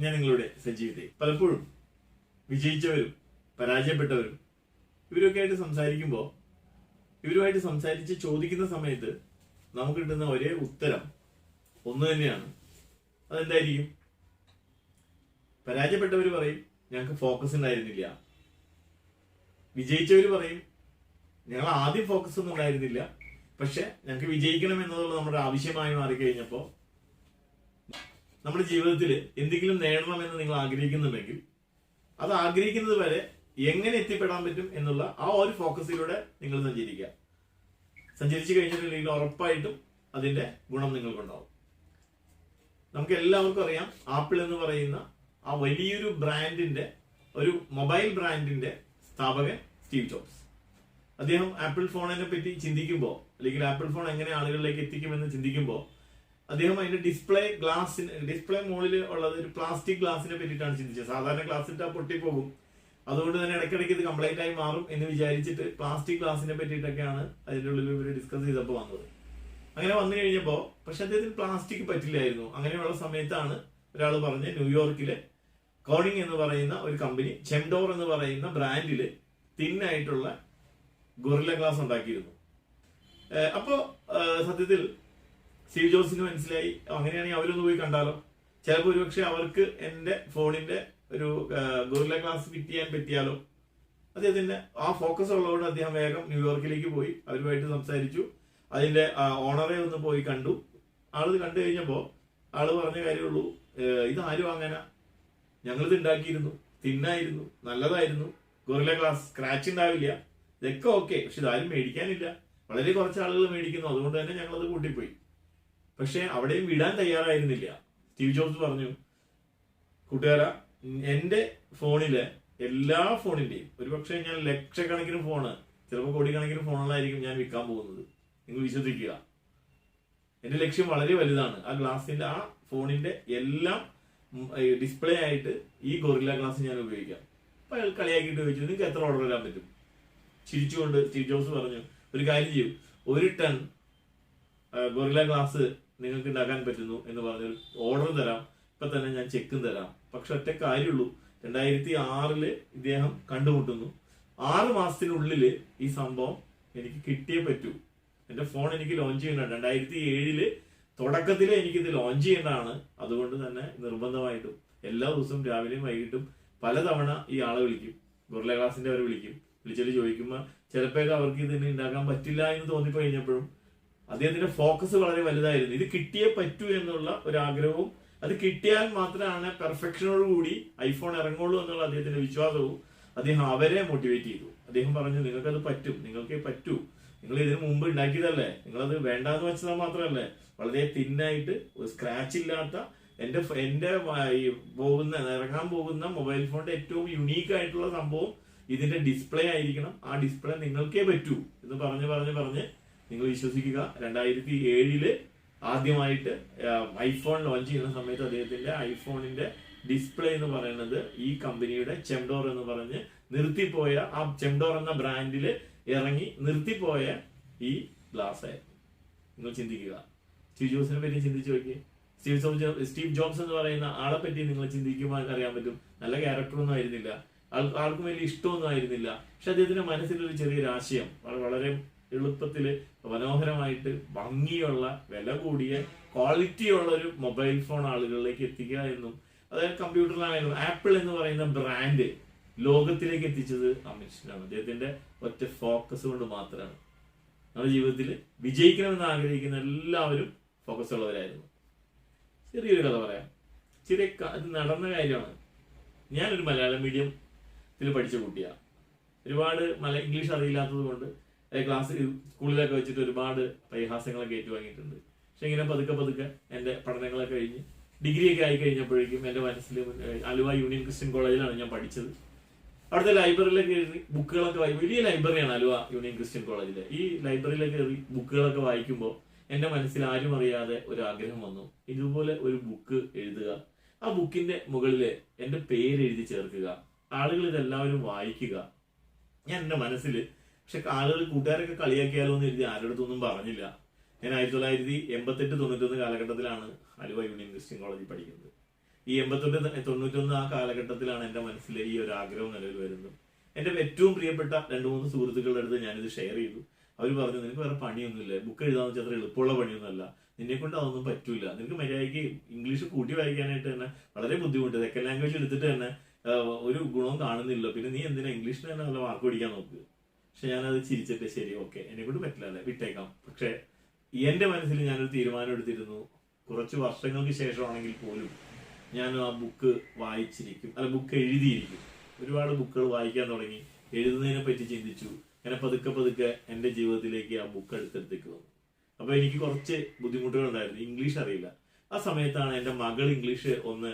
ഞാൻ നിങ്ങളുടെ സജീവിതയെ. പലപ്പോഴും വിജയിച്ചവരും പരാജയപ്പെട്ടവരും ഇവരൊക്കെ ആയിട്ട് സംസാരിക്കുമ്പോൾ ഇവരുമായിട്ട് സംസാരിച്ച് ചോദിക്കുന്ന സമയത്ത് നമുക്ക് കിട്ടുന്ന ഒരേ ഉത്തരം ഒന്ന് തന്നെയാണ്. അതെന്തായിരിക്കും? പരാജയപ്പെട്ടവർ പറയും ഞങ്ങൾക്ക് ഫോക്കസ് ഉണ്ടായിരുന്നില്ല. വിജയിച്ചവർ പറയും ഞങ്ങൾ ആദ്യം ഫോക്കസ് ഒന്നും ഉണ്ടായിരുന്നില്ല. പക്ഷെ ഞങ്ങൾക്ക് വിജയിക്കണം എന്നുള്ളത് നമ്മുടെ ആവശ്യമായി മാറിക്കഴിഞ്ഞപ്പോൾ നമ്മുടെ ജീവിതത്തിൽ എന്തെങ്കിലും നേടണമെന്ന് നിങ്ങൾ ആഗ്രഹിക്കുന്നുണ്ടെങ്കിൽ അത് ആഗ്രഹിക്കുന്നത് വരെ എങ്ങനെ എത്തിപ്പെടാൻ പറ്റും എന്നുള്ള ആ ഒരു ഫോക്കസിലൂടെ നിങ്ങൾ സഞ്ചരിക്കുക. സഞ്ചരിച്ചു കഴിഞ്ഞിട്ടുണ്ടെങ്കിൽ ഉറപ്പായിട്ടും അതിന്റെ ഗുണം നിങ്ങൾക്കുണ്ടാവും നമുക്ക് എല്ലാവർക്കും അറിയാം ആപ്പിൾ എന്ന് പറയുന്ന ആ വലിയൊരു ബ്രാൻഡിന്റെ ഒരു മൊബൈൽ ബ്രാൻഡിന്റെ സ്ഥാപകൻ സ്റ്റീവ് ജോബ്സ്. അദ്ദേഹം ആപ്പിൾ ഫോണിനെ പറ്റി ചിന്തിക്കുമ്പോൾ അല്ലെങ്കിൽ ആപ്പിൾ ഫോൺ എങ്ങനെ ആളുകളിലേക്ക് എത്തിക്കുമെന്ന് ചിന്തിക്കുമ്പോൾ അദ്ദേഹം അതിന്റെ ഡിസ്പ്ലേ ഗ്ലാസിന് ഡിസ്പ്ലേ മോളിൽ ഉള്ളത് ഒരു പ്ലാസ്റ്റിക് ഗ്ലാസിനെ പറ്റിയിട്ടാണ് ചിന്തിച്ചത്. സാധാരണ ഗ്ലാസിന്റെ പൊട്ടിപ്പോകും. അതുകൊണ്ട് തന്നെ ഇടയ്ക്കിടയ്ക്ക് ഇത് കംപ്ലൈന്റ് ആയി മാറും എന്ന് വിചാരിച്ചിട്ട് പ്ലാസ്റ്റിക് ഗ്ലാസിനെ പറ്റിയിട്ടൊക്കെയാണ് അതിന്റെ ഉള്ളിൽ ഇവർ ഡിസ്കസ് ചെയ്തപ്പോൾ വന്നത്. അങ്ങനെ വന്നു കഴിഞ്ഞപ്പോൾ പക്ഷെ അദ്ദേഹത്തിന് പ്ലാസ്റ്റിക് പറ്റില്ലായിരുന്നു. അങ്ങനെയുള്ള സമയത്താണ് ഒരാൾ പറഞ്ഞ് ന്യൂയോർക്കിലെ കോണിങ് എന്ന് പറയുന്ന ഒരു കമ്പനി ചെംഡോർ എന്ന് പറയുന്ന ബ്രാൻഡിൽ തിന്നായിട്ടുള്ള ഗൊറില്ല ഗ്ലാസ് ഉണ്ടാക്കിയിരുന്നു. അപ്പോൾ അപ്പോ സത്യത്തിൽ സ്റ്റീവ് ജോബ്സിന് മനസ്സിലായി. അങ്ങനെയാണെങ്കിൽ അവരൊന്ന് പോയി കണ്ടാലോ. ചിലപ്പോൾ ഒരുപക്ഷെ അവർക്ക് എന്റെ ഫോണിന്റെ ഒരു ഗൊറില്ല ക്ലാസ് ഫിറ്റ് ചെയ്യാൻ പറ്റിയാലോ. അദ്ദേഹത്തിന്റെ ആ ഫോക്കസ് ഉള്ളതുകൊണ്ട് അദ്ദേഹം വേഗം ന്യൂയോർക്കിലേക്ക് പോയി. അവരുമായിട്ട് സംസാരിച്ചു. അതിന്റെ ഓണറെ ഒന്ന് പോയി കണ്ടു. ആളിത് കണ്ടു കഴിഞ്ഞപ്പോ ആൾ പറഞ്ഞ കാര്യമുള്ളൂ "ഏഹ് ഇത് ആരും വാങ്ങാനാ? ഞങ്ങളിത് ഉണ്ടാക്കിയിരുന്നു തിന്നായിരുന്നു. നല്ലതായിരുന്നു. ഗൊറില്ല ക്ലാസ് സ്ക്രാച്ച് ഉണ്ടാവില്ല ഇതൊക്കെ ഓക്കെ. പക്ഷെ ഇതാരും മേടിക്കാനില്ല. വളരെ കുറച്ച് ആളുകൾ മേടിക്കുന്നു. അതുകൊണ്ട് തന്നെ ഞങ്ങളത് കൂട്ടിപ്പോയി. പക്ഷെ അവിടെയും വിടാൻ തയ്യാറായിരുന്നില്ല. സ്റ്റീവ് ജോബ്സ് പറഞ്ഞു കൂട്ടുകാര എന്റെ ഫോണിലെ എല്ലാ ഫോണിന്റെയും ഒരുപക്ഷെ ഞാൻ ലക്ഷക്കണക്കിന് ഫോണ് ചിലപ്പോൾ കോടിക്കണക്കിന് ഫോണുകളായിരിക്കും ഞാൻ വിൽക്കാൻ പോകുന്നത്. നിങ്ങൾ വിശ്വസിക്കുക. എന്റെ ലക്ഷ്യം വളരെ വലുതാണ്. ആ ഗ്ലാസിന്റെ ആ ഫോണിന്റെ എല്ലാം ഡിസ്പ്ലേ ആയിട്ട് ഈ ഗൊറില്ല ഗ്ലാസ് ഞാൻ ഉപയോഗിക്കാം. അപ്പൊ അയാൾ കളിയാക്കിയിട്ട് ചോദിച്ചു നിങ്ങൾക്ക് എത്ര ഓർഡർ തരാൻ പറ്റും? ചിരിച്ചുകൊണ്ട് സ്റ്റീവ് ജോബ്സ് പറഞ്ഞു ഒരു കാര്യം ചെയ്യും. ഒരു ടൺ ഗൊറില്ല ഗ്ലാസ് നിങ്ങൾക്ക് ഉണ്ടാക്കാൻ പറ്റുന്നു എന്ന് പറഞ്ഞൊരു ഓർഡർ തരാം. ഇപ്പൊ തന്നെ ഞാൻ ചെക്കും തരാം. പക്ഷെ ഒറ്റ കാര്യമുള്ളൂ. രണ്ടായിരത്തി ആറിൽ ഇദ്ദേഹം കണ്ടുമുട്ടുന്നു. ആറ് മാസത്തിനുള്ളിൽ ഈ സംഭവം എനിക്ക് കിട്ടിയേ പറ്റൂ. എന്റെ ഫോൺ എനിക്ക് ലോഞ്ച് ചെയ്യേണ്ടതാണ്. രണ്ടായിരത്തി ഏഴിൽ തുടക്കത്തിൽ എനിക്കിത് ലോഞ്ച് ചെയ്യേണ്ടതാണ്. അതുകൊണ്ട് തന്നെ നിർബന്ധമായിട്ടും എല്ലാ ദിവസവും രാവിലെയും വൈകിട്ടും പലതവണ ഈ ആളെ വിളിക്കും. ഗുർല ക്ലാസിന്റെ അവർ വിളിക്കും. വിളിച്ചിട്ട് ചോദിക്കുമ്പോൾ ചിലപ്പോഴൊക്കെ അവർക്ക് ഇതിന് ഉണ്ടാക്കാൻ പറ്റില്ല എന്ന് തോന്നിപ്പോ കഴിഞ്ഞപ്പോഴും അദ്ദേഹത്തിന്റെ ഫോക്കസ് വളരെ വലുതായിരുന്നു. ഇത് കിട്ടിയേ പറ്റൂ എന്നുള്ള ഒരു ആഗ്രഹവും അത് കിട്ടിയാൽ മാത്രമാണ് പെർഫെക്ഷനോട് കൂടി ഐഫോൺ ഇറങ്ങുള്ളൂ എന്നുള്ള അദ്ദേഹത്തിന്റെ വിശ്വാസവും അദ്ദേഹം അവരെ മോട്ടിവേറ്റ് ചെയ്തു. അദ്ദേഹം പറഞ്ഞു നിങ്ങൾക്കത് പറ്റും നിങ്ങൾക്കേ പറ്റൂ. നിങ്ങൾ ഇതിനു മുമ്പ് ഉണ്ടാക്കിയതല്ലേ? നിങ്ങളത് വേണ്ടാന്ന് വെച്ചത് മാത്രമല്ലേ? വളരെ തിന്നായിട്ട് സ്ക്രാച്ച് ഇല്ലാത്ത എന്റെ എന്റെ ഈ പോകുന്ന ഇറങ്ങാൻ പോകുന്ന മൊബൈൽ ഫോണിന്റെ ഏറ്റവും യുണീക്ക് ആയിട്ടുള്ള സംഭവം ഇതിന്റെ ഡിസ്പ്ലേ ആയിരിക്കണം. ആ ഡിസ്പ്ലേ നിങ്ങൾക്കേ പറ്റൂ എന്ന് പറഞ്ഞ് പറഞ്ഞ് പറഞ്ഞ് നിങ്ങൾ വിശ്വസിക്കുക രണ്ടായിരത്തി ഏഴിൽ ആദ്യമായിട്ട് ഐഫോൺ ലോഞ്ച് ചെയ്യുന്ന സമയത്ത് അദ്ദേഹത്തിന്റെ ഐഫോണിന്റെ ഡിസ്പ്ലേ എന്ന് പറയുന്നത് ഈ കമ്പനിയുടെ ചെംഡോർ എന്ന് പറഞ്ഞ് നിർത്തിപ്പോയ ആ ചെംഡോർ എന്ന ബ്രാൻഡിൽ ഇറങ്ങി നിർത്തിപ്പോയ ഈ ഗ്ലാസ് ആയിരുന്നു. നിങ്ങൾ ചിന്തിക്കുക. സ്റ്റീവ് ജോബ്സിനെ പറ്റി ചിന്തിച്ചു നോക്കി സ്റ്റീവ് സ്റ്റീവ് ജോബ്സ് എന്ന് പറയുന്ന ആളെ പറ്റി നിങ്ങൾ ചിന്തിക്കുമ്പോൾ അറിയാൻ പറ്റും. നല്ല ക്യാരക്ടറൊന്നും ആയിരുന്നില്ല. ആൾ ആൾക്കും വലിയ ഇഷ്ടമൊന്നും ആയിരുന്നില്ല. പക്ഷെ അദ്ദേഹത്തിന്റെ മനസ്സിലൊരു ചെറിയൊരു ആശയം വളരെ എളുപ്പത്തിൽ മനോഹരമായിട്ട് ഭംഗിയുള്ള വില കൂടിയ ക്വാളിറ്റിയുള്ള ഒരു മൊബൈൽ ഫോൺ ആളുകളിലേക്ക് എത്തിക്കുക എന്നും അതായത് കമ്പ്യൂട്ടറിലാണെങ്കിലും ആപ്പിൾ എന്ന് പറയുന്ന ബ്രാൻഡ് ലോകത്തിലേക്ക് എത്തിച്ചത് അമിത്ഷിനാണ്. അദ്ദേഹത്തിന്റെ ഒറ്റ ഫോക്കസ് കൊണ്ട് മാത്രമാണ്. നമ്മുടെ ജീവിതത്തിൽ വിജയിക്കണമെന്ന് ആഗ്രഹിക്കുന്ന എല്ലാവരും ഫോക്കസ് ഉള്ളവരായിരുന്നു. ചെറിയൊരു കഥ പറയാം. ചെറിയ അത് നടന്ന കാര്യമാണ്. ഞാനൊരു മലയാളം മീഡിയത്തിൽ പഠിച്ച കുട്ടിയാണ് ഒരുപാട് മല ഇംഗ്ലീഷ് അറിയില്ലാത്തത് കൊണ്ട് ക്ലാസ് സ്കൂളിലൊക്കെ വെച്ചിട്ട് ഒരുപാട് പരിഹാസങ്ങളൊക്കെ ഏറ്റുവാങ്ങിയിട്ടുണ്ട്. പക്ഷെ ഇങ്ങനെ പതുക്കെ പതുക്കെ എന്റെ പഠനങ്ങളൊക്കെ കഴിഞ്ഞ് ഡിഗ്രി ഒക്കെ ആയി കഴിഞ്ഞപ്പോഴേക്കും എന്റെ മനസ്സിൽ അലുവ യൂണിയൻ ക്രിസ്ത്യൻ കോളേജിലാണ് ഞാൻ പഠിച്ചത്. അവിടുത്തെ ലൈബ്രറിയിലൊക്കെ കയറി ബുക്കുകളൊക്കെ വായി വലിയ ലൈബ്രറിയാണ് അലുവ യൂണിയൻ ക്രിസ്ത്യൻ കോളേജിലെ. ഈ ലൈബ്രറിയിലൊക്കെ കയറി ബുക്കുകളൊക്കെ വായിക്കുമ്പോൾ എന്റെ മനസ്സിൽ ആരും അറിയാതെ ഒരു ആഗ്രഹം വന്നു. ഇതുപോലെ ഒരു ബുക്ക് എഴുതുക. ആ ബുക്കിന്റെ മുകളിൽ എന്റെ പേര് എഴുതി ചേർക്കുക. ആളുകൾ ഇതെല്ലാവരും വായിക്കുക. ഞാൻ എന്റെ മനസ്സിൽ പക്ഷെ ആളുകൾ കൂട്ടുകാരൊക്കെ കളിയാക്കിയാലോ എന്ന് എഴുതി ആരുടെ അടുത്തൊന്നും പറഞ്ഞില്ല. ഞാൻ ആയിരത്തി തൊള്ളായിരത്തി എൺപത്തെട്ട് തൊണ്ണൂറ്റൊന്ന് കാലഘട്ടത്തിലാണ് ആലുവ യൂണിയൻ ക്രിസ്ത്യൻ കോളേജിൽ പഠിക്കുന്നത്. ഈ എൺപത്തൊട്ട് തൊണ്ണൂറ്റൊന്ന് ആ കാലഘട്ടത്തിലാണ് എന്റെ മനസ്സിൽ ഈ ഒരു ആഗ്രഹം നിലവിൽ വരുന്നത്. എന്റെ ഏറ്റവും പ്രിയപ്പെട്ട രണ്ട് മൂന്ന് സുഹൃത്തുക്കളുടെ അടുത്ത് ഞാനിത് ഷെയർ ചെയ്തു. അവർ പറഞ്ഞു നിനക്ക് വേറെ പണിയൊന്നുമില്ല? ബുക്ക് എഴുതാന്ന് വെച്ചാൽ അത്ര എളുപ്പമുള്ള പണിയൊന്നുമല്ല. നിന്നെ കൊണ്ട് അതൊന്നും പറ്റൂല. നിനക്ക് മര്യാദയ്ക്ക് ഇംഗ്ലീഷ് കൂട്ടി വായിക്കാനായിട്ട് തന്നെ വളരെ ബുദ്ധിമുട്ട്. ലാംഗ്വേജ് എടുത്തിട്ട് തന്നെ ഒരു ഗുണവും കാണുന്നില്ല പിന്നെ നീ എന്തിനാ ഇംഗ്ലീഷിന് തന്നെ നല്ല മാർക്ക് പിടിക്കാൻ നോക്ക് പക്ഷെ ഞാനത് ചിരിച്ചിട്ട് ശരി ഓക്കെ എന്നെ കൊണ്ട് പറ്റില്ല അല്ലേ? വിട്ടേക്കാം. പക്ഷെ എന്റെ മനസ്സിൽ ഞാനൊരു തീരുമാനം എടുത്തിരുന്നു. കുറച്ച് വർഷങ്ങൾക്ക് ശേഷമാണെങ്കിൽ പോലും ഞാൻ ആ ബുക്ക് വായിച്ചിരിക്കും. അല്ല ബുക്ക് എഴുതിയിരിക്കും. ഒരുപാട് ബുക്കുകൾ വായിക്കാൻ തുടങ്ങി. എഴുതുന്നതിനെ പറ്റി ചിന്തിച്ചു. അങ്ങനെ പതുക്കെ പതുക്കെ എന്റെ ജീവിതത്തിലേക്ക് ആ ബുക്ക് എടുത്തെടുത്തേക്ക് വന്നു. അപ്പൊ എനിക്ക് കുറച്ച് ബുദ്ധിമുട്ടുകൾ ഉണ്ടായിരുന്നു ഇംഗ്ലീഷ് അറിയില്ല. ആ സമയത്താണ് എന്റെ മകൾ ഇംഗ്ലീഷ് ഒന്ന്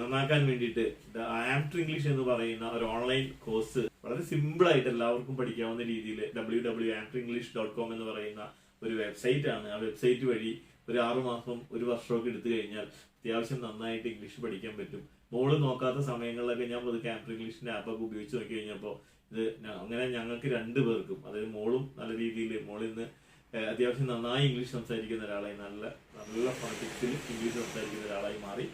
നന്നാക്കാൻ വേണ്ടിയിട്ട് ആംപ്റ്റർ ഇംഗ്ലീഷ് എന്ന് പറയുന്ന ഒരു ഓൺലൈൻ കോഴ്സ് വളരെ സിമ്പിൾ ആയിട്ട് എല്ലാവർക്കും പഠിക്കാവുന്ന രീതിയിൽ ഡബ്ല്യൂ ഡബ്ല്യൂ ആംപ്റ്റർ ഇംഗ്ലീഷ് ഡോട്ട് കോം എന്ന് പറയുന്ന ഒരു വെബ്സൈറ്റ് ആണ്. ആ വെബ്സൈറ്റ് വഴി ഒരു ആറു മാസം ഒരു വർഷമൊക്കെ എടുത്തു കഴിഞ്ഞാൽ അത്യാവശ്യം നന്നായിട്ട് ഇംഗ്ലീഷ് പഠിക്കാൻ പറ്റും. മോൾ നോക്കാത്ത സമയങ്ങളിലൊക്കെ ഞാൻ പൊതുക്കെ ആംപ്റ്റർ ഇംഗ്ലീഷിന്റെ ആപ്പൊക്കെ ഉപയോഗിച്ച് നോക്കി കഴിഞ്ഞപ്പോൾ ഇത് അങ്ങനെ ഞങ്ങൾക്ക് രണ്ടു പേർക്കും അതായത് മോളും നല്ല രീതിയിൽ മോളിൽ നിന്ന് അത്യാവശ്യം നന്നായി ഇംഗ്ലീഷ് സംസാരിക്കുന്ന ഒരാളായി നല്ല നല്ല ഫോണറ്റിക്സിൽ ഇംഗ്ലീഷ് സംസാരിക്കുന്ന ഒരാളായി മാറി.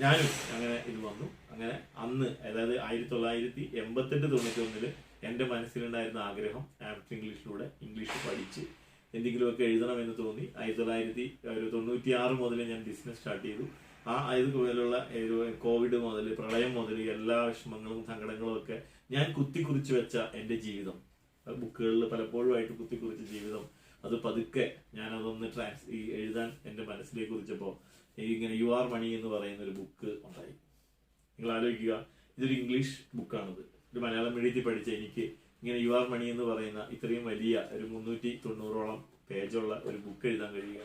ഞാനും അങ്ങനെ ഇത് വന്നു. അങ്ങനെ അന്ന് അതായത് ആയിരത്തി തൊള്ളായിരത്തി എൺപത്തെട്ട് തൊണ്ണൂറ്റി ഒന്നിൽ എന്റെ മനസ്സിലുണ്ടായിരുന്ന ആഗ്രഹം ആപ്റ്റ് ഇംഗ്ലീഷിലൂടെ ഇംഗ്ലീഷ് പഠിച്ച് എന്തെങ്കിലുമൊക്കെ എഴുതണമെന്ന് തോന്നി. ആയിരത്തി തൊള്ളായിരത്തി ഒരു തൊണ്ണൂറ്റി ആറ് മുതൽ ഞാൻ ബിസിനസ് സ്റ്റാർട്ട് ചെയ്തു. ആ ഇതുപോലുള്ള കോവിഡ് മുതൽ പ്രളയം മുതൽ എല്ലാ വിഷമങ്ങളും സങ്കടങ്ങളും ഒക്കെ ഞാൻ കുത്തിക്കുറിച്ച് വെച്ച എന്റെ ജീവിതം. ബുക്കുകളിൽ പലപ്പോഴുമായിട്ട് കുത്തിക്കുറിച്ച ജീവിതം. അത് പതുക്കെ ഞാനതൊന്ന് ട്രാൻസ് ഈ എഴുതാൻ എന്റെ മനസ്സിലേക്ക് കുറിച്ചപ്പോൾ ഇങ്ങനെ യു ആർ മണി എന്ന് പറയുന്ന ഒരു ബുക്ക് ഉണ്ടായി. നിങ്ങൾ ആലോചിക്കുക ഇതൊരു ഇംഗ്ലീഷ് ബുക്കാണിത് ഒരു മലയാളം മീഡിയത്തിൽ പഠിച്ച എനിക്ക് ഇങ്ങനെ യു ആർ മണി എന്ന് പറയുന്ന ഇത്രയും വലിയ ഒരു മുന്നൂറ്റി തൊണ്ണൂറോളം പേജുള്ള ഒരു ബുക്ക് എഴുതാൻ കഴിയുക.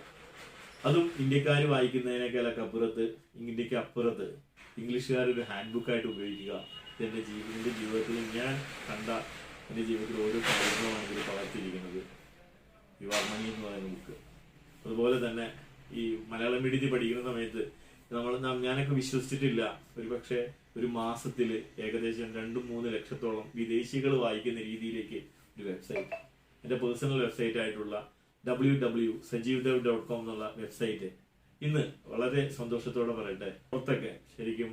അതും ഇന്ത്യക്കാർ വായിക്കുന്നതിനേക്കാളൊക്കെ അപ്പുറത്ത് ഇന്ത്യയ്ക്ക് അപ്പുറത്ത് ഇംഗ്ലീഷുകാർ ഒരു ഹാൻഡ് ബുക്കായിട്ട് ഉപയോഗിക്കുക. എന്റെ ജീവിതത്തിന്റെ ജീവിതത്തിൽ ഞാൻ കണ്ട എന്റെ ജീവിതത്തിൽ ഓരോ കാര്യങ്ങളുമാണ് ഇതിൽ പകർത്തിയിരിക്കുന്നത്. യു ആർ മണി എന്ന് പറയുന്ന ബുക്ക് അതുപോലെ തന്നെ ഈ മലയാളം മീഡിയത്തിൽ പഠിക്കുന്ന സമയത്ത് നമ്മൾ ഞാനൊക്കെ വിശ്വസിച്ചിട്ടില്ല. ഒരു പക്ഷേ ഒരു മാസത്തിൽ ഏകദേശം രണ്ടും മൂന്ന് ലക്ഷത്തോളം വിദേശികൾ വായിക്കുന്ന രീതിയിലേക്ക് ഒരു വെബ്സൈറ്റ് എന്റെ പേഴ്സണൽ വെബ്സൈറ്റ് ആയിട്ടുള്ള W W Sajeev Dev dot com എന്നുള്ള വെബ്സൈറ്റ്. ഇന്ന് വളരെ സന്തോഷത്തോടെ പറയട്ടെ. പുറത്തൊക്കെ ശരിക്കും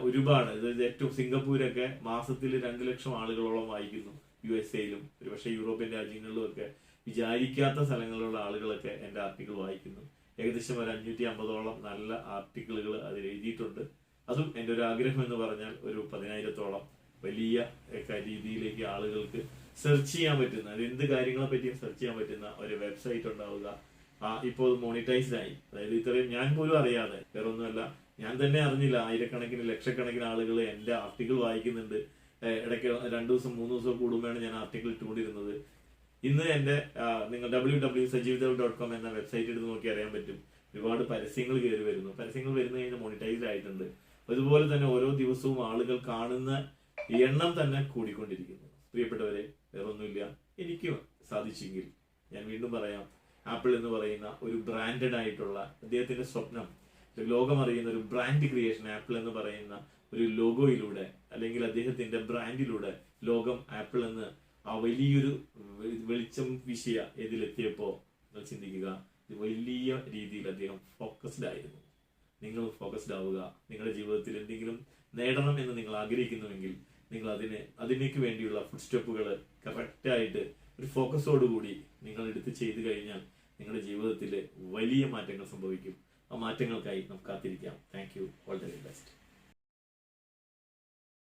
ഒരുപാട് അതായത് ഏറ്റവും സിംഗപ്പൂരൊക്കെ മാസത്തിൽ രണ്ട് ലക്ഷം ആളുകളോളം വായിക്കുന്നു. യു എസ് എയിലും ഒരുപക്ഷെ യൂറോപ്യൻ രാജ്യങ്ങളിലും ഒക്കെ വിചാരിക്കാത്ത സ്ഥലങ്ങളിലുള്ള ആളുകളൊക്കെ എന്റെ ആർട്ടിക്കിൾ വായിക്കുന്നു. ഏകദേശം ഒരു അഞ്ഞൂറ്റി അമ്പതോളം നല്ല ആർട്ടിക്കിളുകൾ അതിൽ എഴുതിയിട്ടുണ്ട്. അതും എന്റെ ഒരു ആഗ്രഹം എന്ന് പറഞ്ഞാൽ ഒരു പതിനായിരത്തോളം വലിയ രീതിയിലേക്ക് ആളുകൾക്ക് സെർച്ച് ചെയ്യാൻ പറ്റുന്ന അത് എന്ത് കാര്യങ്ങളെ പറ്റിയും സെർച്ച് ചെയ്യാൻ പറ്റുന്ന ഒരു വെബ്സൈറ്റ് ഉണ്ടാവുക. ഇപ്പോൾ മോണിറ്റൈസ്ഡ് ആയി. അതായത് ഇത്രയും ഞാൻ പോലും അറിയാതെ വേറെ ഒന്നുമല്ല ഞാൻ തന്നെ അറിഞ്ഞില്ല ആയിരക്കണക്കിന് ലക്ഷക്കണക്കിന് ആളുകൾ എന്റെ ആർട്ടിക്കിൾ വായിക്കുന്നുണ്ട്. ഇടയ്ക്ക് രണ്ടു ദിവസം മൂന്ന് ദിവസം കൂടുമ്പോഴാണ് ഞാൻ ആർട്ടിക്കിൾ ഇട്ടുകൊണ്ടിരുന്നത്. ഇന്ന് എന്റെ നിങ്ങൾ W W Sajeev Dev dot com എന്ന വെബ്സൈറ്റ് എടുത്ത് നോക്കി അറിയാൻ പറ്റും. ഒരുപാട് പരസ്യങ്ങൾ കയറി വരുന്നു. പരസ്യങ്ങൾ വരുന്ന കഴിഞ്ഞാൽ മോണിറ്റൈസ്ഡ് ആയിട്ടുണ്ട്. അതുപോലെ തന്നെ ഓരോ ദിവസവും ആളുകൾ കാണുന്ന എണ്ണം തന്നെ കൂടിക്കൊണ്ടിരിക്കുന്നു. പ്രിയപ്പെട്ടവരെ വേറൊന്നുമില്ല. എനിക്ക് സാധിച്ചെങ്കിൽ ഞാൻ വീണ്ടും പറയാം. ആപ്പിൾ എന്ന് പറയുന്ന ഒരു ബ്രാൻഡഡ് ആയിട്ടുള്ള അദ്ദേഹത്തിന്റെ സ്വപ്നം ലോകം അറിയുന്ന ഒരു ബ്രാൻഡ് ക്രിയേഷൻ ആപ്പിൾ എന്ന് പറയുന്ന ഒരു ലോഗോയിലൂടെ അല്ലെങ്കിൽ അദ്ദേഹത്തിന്റെ ബ്രാൻഡിലൂടെ ലോകം ആപ്പിൾ എന്ന് ആ വലിയൊരു വെളിച്ചം വിഷയ ഇതിലെത്തിയപ്പോ നിങ്ങൾ ചിന്തിക്കുക വലിയ രീതിയിൽ അദ്ദേഹം ഫോക്കസ്ഡ് ആയിരുന്നു. നിങ്ങൾ ഫോക്കസ്ഡ് ആവുക നിങ്ങളുടെ ജീവിതത്തിൽ എന്തെങ്കിലും നേടണം എന്ന് നിങ്ങൾ ആഗ്രഹിക്കുന്നുവെങ്കിൽ നിങ്ങൾ അതിന് അതിനേക്ക് വേണ്ടിയുള്ള ഫുഡ് സ്റ്റെപ്പുകൾ കറക്റ്റായിട്ട് ഒരു ഫോക്കസോടുകൂടി നിങ്ങൾ എടുത്ത് ചെയ്തു കഴിഞ്ഞാൽ നിങ്ങളുടെ ജീവിതത്തിൽ വലിയ മാറ്റങ്ങൾ സംഭവിക്കും. ആ മാറ്റങ്ങൾക്കായി നമുക്ക് കാത്തിരിക്കാം. Thank you all the best